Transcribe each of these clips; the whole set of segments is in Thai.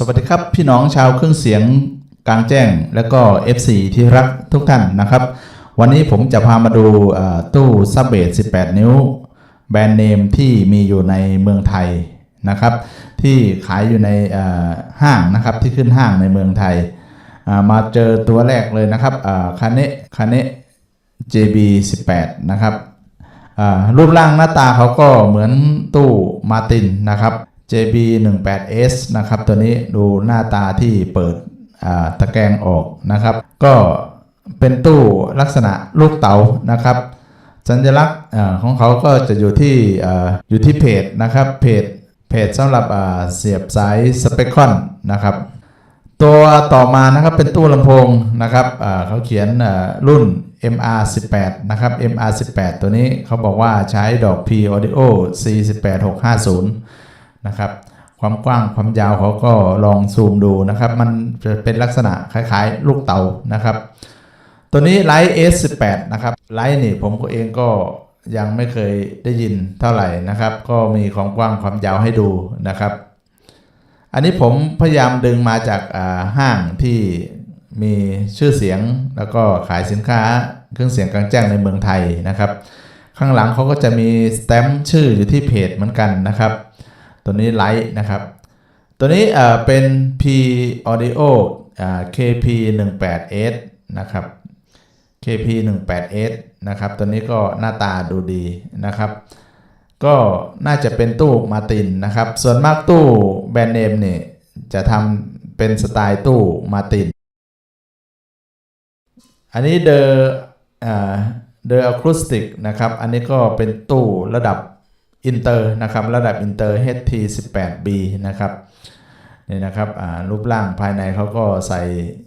สวัสดีครับ พี่น้องชาวเครื่องเสียงกลางแจ้ง และก็ FC ที่รักทุกท่านนะครับ วันนี้ผมจะพามาดูตู้ซับเบส18 นิ้ว แบรนด์เนมที่มีอยู่ในเมืองไทยนะครับ ที่ขายอยู่ในห้างนะครับที่ขึ้นห้างในเมืองไทย มาเจอตัวแรกเลยนะครับคาเนะคาเนะ JB 18นะครับรูปร่างหน้าตาเขาก็เหมือนตู้มาตินนะครับ JB 18S นะครับตัวนี้ดูหน้าตาที่เปิดตะแกรงออกนะครับ ก็เป็นตู้ลักษณะลูกเต๋านะครับ สัญลักษณ์ของเขาก็จะอยู่ที่ออยู่ที่เพจนะครับเพจเพจสำหรับเสียบสายสเปคคอนนะครับ ตัวต่อมานะครับเป็นตู้ลำโพงนะครับเขาเขียนรุ่น MR18 นะครับ MR18 ตัวนี้เขาบอกว่าใช้ดอก P Audio C18650 นะครับความกว้างความยาวเขาก็ลองซูมดูนะครับ มันจะเป็นลักษณะคล้ายๆ ลูกเต๋านะครับ ตัวนี้ไลท์ S18 นะครับไลท์นี่ผมก็เองก็ยังไม่เคยได้ยินเท่าไหร่นะครับ ก็มีความกว้างความยาวให้ดูนะครับ อันนี้ผมพยายามดึงมาจากห้างที่มีชื่อเสียงแล้วก็ขายสินค้าเครื่องเสียงกลางแจ้งในเมืองไทยนะครับ ข้างหลังเขาก็จะมีสแตมป์ชื่ออยู่ที่เพจเหมือนกันนะครับ ตัวนี้ไลท์นะครับ ตัวนี้เอ่อเป็น P Audio อ่า KP 1 8 S นะครับ KP 1 8 S นะครับ ตัวนี้ก็หน้าตาดูดีนะครับ ก็น่าจะเป็นตู้มาตินนะครับ ส่วนมากตู้แบรนด์เนมเนี่ยจะทำเป็นสไตล์ตู้มาติน อันนี้เดอเดอะอะคูสติกนะครับ อันนี้ก็เป็นตู้ระดับ อินเตอร์นะครับระดับอินเตอร์ HT 18B นะครับนี่นะครับรูปร่างภายในเขาก็ใส่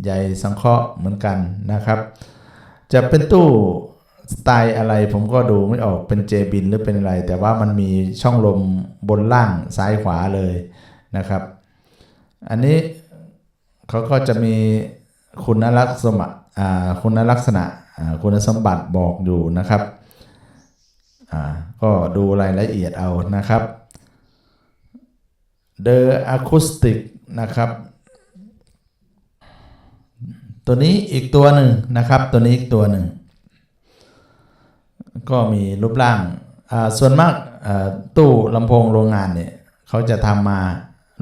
ใยสังเคราะห์เหมือนกันนะครับ จะเป็นตู้สไตล์อะไรผมก็ดูไม่ออกเป็นเจบินหรือเป็นอะไร แต่ว่ามันมีช่องลมบนล่างซ้ายขวาเลยนะครับ อันนี้เขาก็จะมีคุณลักษณะคุณลักษณะคุณสมบัติบอกอยู่นะครับ ก็ดูรายละเอียดเอานะครับ The Acoustic นะครับ ตัวนี้อีกตัวหนึ่งนะครับ ตัวนี้อีกตัวหนึ่ง ก็มีรูปร่าง ส่วนมากตู้ลำโพงโรงงานเนี่ยเขาจะทำมา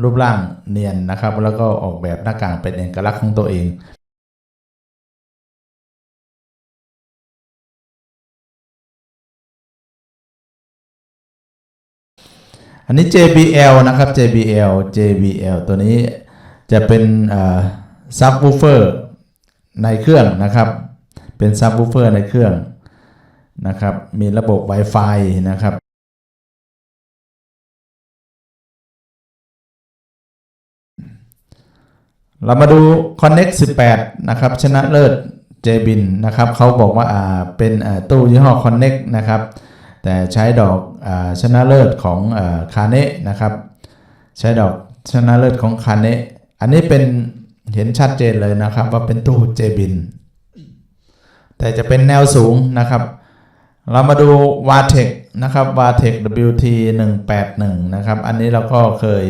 รูปร่างเนียนนะครับ แล้วก็ออกแบบหน้ากากเป็นเอกลักษณ์ของตัวเอง อันนี้ JBL นะครับ JBL JBL ตัวนี้จะเป็นซับวูเฟอร์ในเครื่องนะครับ เป็นซับวูเฟอร์ในเครื่องนะครับ มีระบบ Wi-Fi นะครับเรามาดู Connect 18 นะครับ ชนะเลิศ JBIN นะครับเขาบอกว่าอ่าเป็นตู้ยี่ห้อ Connect นะครับ แต่ใช้ดอกอชนะเลิศของคาเนะนะครับ ใช้ดอกชนะเลิศของคาเนะอันนี้เป็นเห็นชัดเจนเลยนะครับว่าเป็นตู้เจบิน แต่จะเป็นแนวสูงนะครับ เรามาดู v a t e c นะครับ v a t e c WT 181นะครับ อันนี้เราก็เคย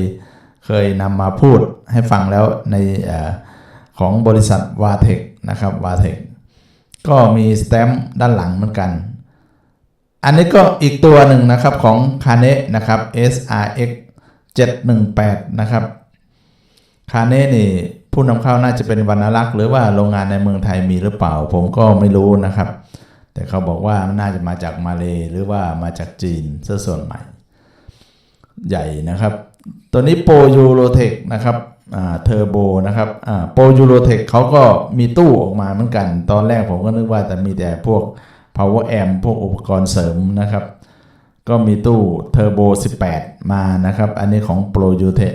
เคยนำมาพูดให้ฟังแล้วในอของบริษัท v a t e c นะครับ v a t e c ก็มีสแตมป์ด้านหลังเหมือนกัน อันนี้ก็อีกตัวหนึ่งนะครับของคาเนะนะครับ SRX 718 นะครับคาเนะนี่ผู้นำเข้าน่าจะเป็นวรรณลักษณ์หรือว่าโรงงานในเมืองไทยมีหรือเปล่า ผมก็ไม่รู้นะครับ แต่เขาบอกว่ามันน่าจะมาจากมาเลหรือว่ามาจากจีนซะส่วนใหม่ใหญ่นะครับ ตัวนี้โปรยูโรเทคนะครับเทอร์โบนะครับโปรยูโรเทคเขาก็มีตู้ออกมาเหมือนกัน ตอนแรกผมก็นึกว่าแต่มีแต่พวก power amp พวกอุปกรณ์เสริมนะครับ ก็มีตู้เทอร์โบ 18 มานะครับ อันนี้ของ Pro u t e c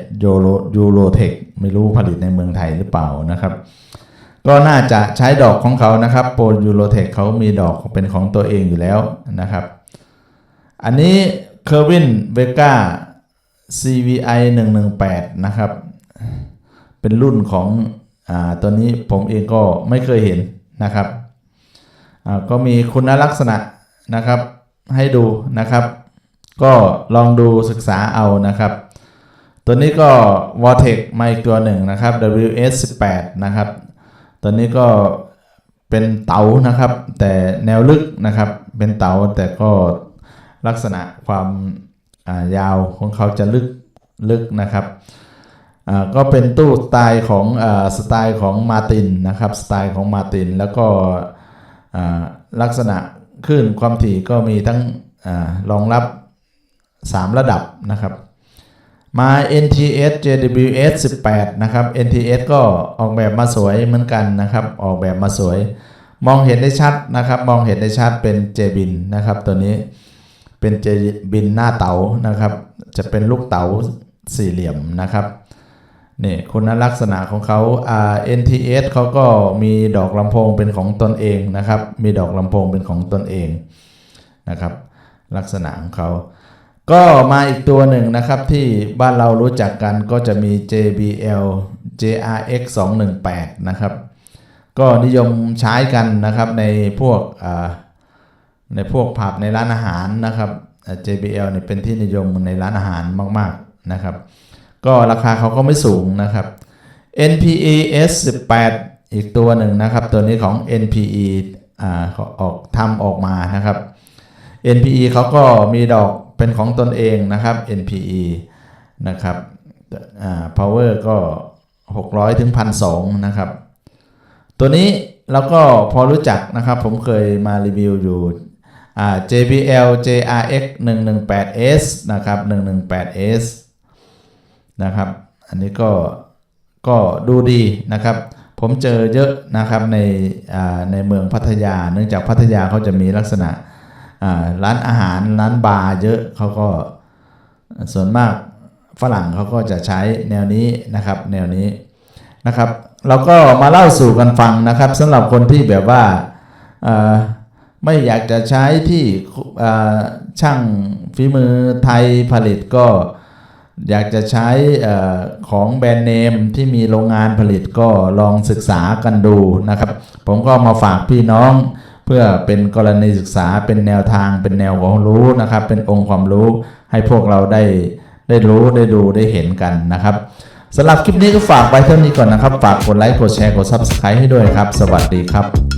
Eurotech ไม่รู้ผลิตในเมืองไทยหรือเปล่านะครับ ก็น่าจะใช้ดอกของเขานะครับ Pro Eurotech เขามีดอกเป็นของตัวเองอยู่แล้วนะครับ อันนี้ k e r v i n Vega CVI 118 นะครับ เป็นรุ่นของอ่าตัวนี้ผมเองก็ไม่เคยเห็นนะครับ ก็มีคุณลักษณะนะครับให้ดูนะครับ ก็ลองดูศึกษาเอานะครับ ตัวนี้ก็ v o r t e x มาอีกตัวหนึ่งนะครับ WS18 นะครับ ตัวนี้ก็เป็นเต๋านะครับ แต่แนวลึกนะครับ เป็นเต๋าแต่ก็ลักษณะความายาวของเขาจะลึกลึกนะครับก็เป็นตู้สไตล์ของอสไตล์ของมาตินนะครับ สไตล์ของมาตินแล้วก็ ลักษณะคลื่นความถี่ก็มีทั้งอรองรับ 3 ระดับนะครับ มา NTS JWS 18 นะครับ NTS ก็ออกแบบมาสวยเหมือนกันนะครับ ออกแบบมาสวย มองเห็นได้ชัดนะครับ มองเห็นได้ชัดเป็น J บินนะครับ ตัวนี้เป็น J บินหน้าเต๋านะครับ จะเป็นลูกเต๋าสี่เหลี่ยมนะครับ นี่คุณลักษณะของเขา NTS เขาก็มีดอกลำโพงเป็นของตนเองนะครับ มีดอกลำโพงเป็นของตนเองนะครับ ลักษณะของเขา ก็มาอีกตัวหนึ่งนะครับที่บ้านเรารู้จักกันก็จะมี JBL JRX 218นะครับ ก็นิยมใช้กันนะครับในพวกในพวกผับในร้านอาหารนะครับ JBL เนี่ยเป็นที่นิยมในร้านอาหารมาก ๆนะครับ ก็ราคาเขาก็ไม่สูงนะครับ NPE S18 อีกตัวหนึ่งนะครับ ตัวนี้ของ NPE อ่าออกทำออกมานะครับ NPE เขาก็มีดอกเป็นของตนเองนะครับ NPE นะครับอ่า power ก็ 600ถึง1,200นะครับ ตัวนี้เราก็พอรู้จักนะครับ ผมเคยมารีวิวอยู่อ่า JBL JRX 118S นะครับ 118S นะครับ อันนี้ก็ก็ดูดีนะครับ ผมเจอเยอะนะครับในในเมืองพัทยา เนื่องจากพัทยาเขาจะมีลักษณะร้านอาหารร้านบาร์เยอะเขาก็ส่วนมากฝรั่งเขาก็จะใช้แนวนี้นะครับ แนวนี้นะครับ เราก็มาเล่าสู่กันฟังนะครับสำหรับคนที่แบบว่าไม่อยากจะใช้ที่ช่างฝีมือไทยผลิตก็ อยากจะใช้ของแบรนด์เนมที่มีโรงงานผลิตก็ลองศึกษากันดูนะครับ ผมก็มาฝากพี่น้องเพื่อเป็นกรณีศึกษาเป็นแนวทางเป็นแนวความรู้นะครับ เป็นองค์ความรู้ให้พวกเราได้ได้รู้ได้ดูได้เห็นกันนะครับสำหรับคลิปนี้ก็ฝากไว้เท่านี้ก่อนนะครับ ฝากกดไลค์กดแชร์กด Subscribe ให้ด้วยครับ สวัสดีครับ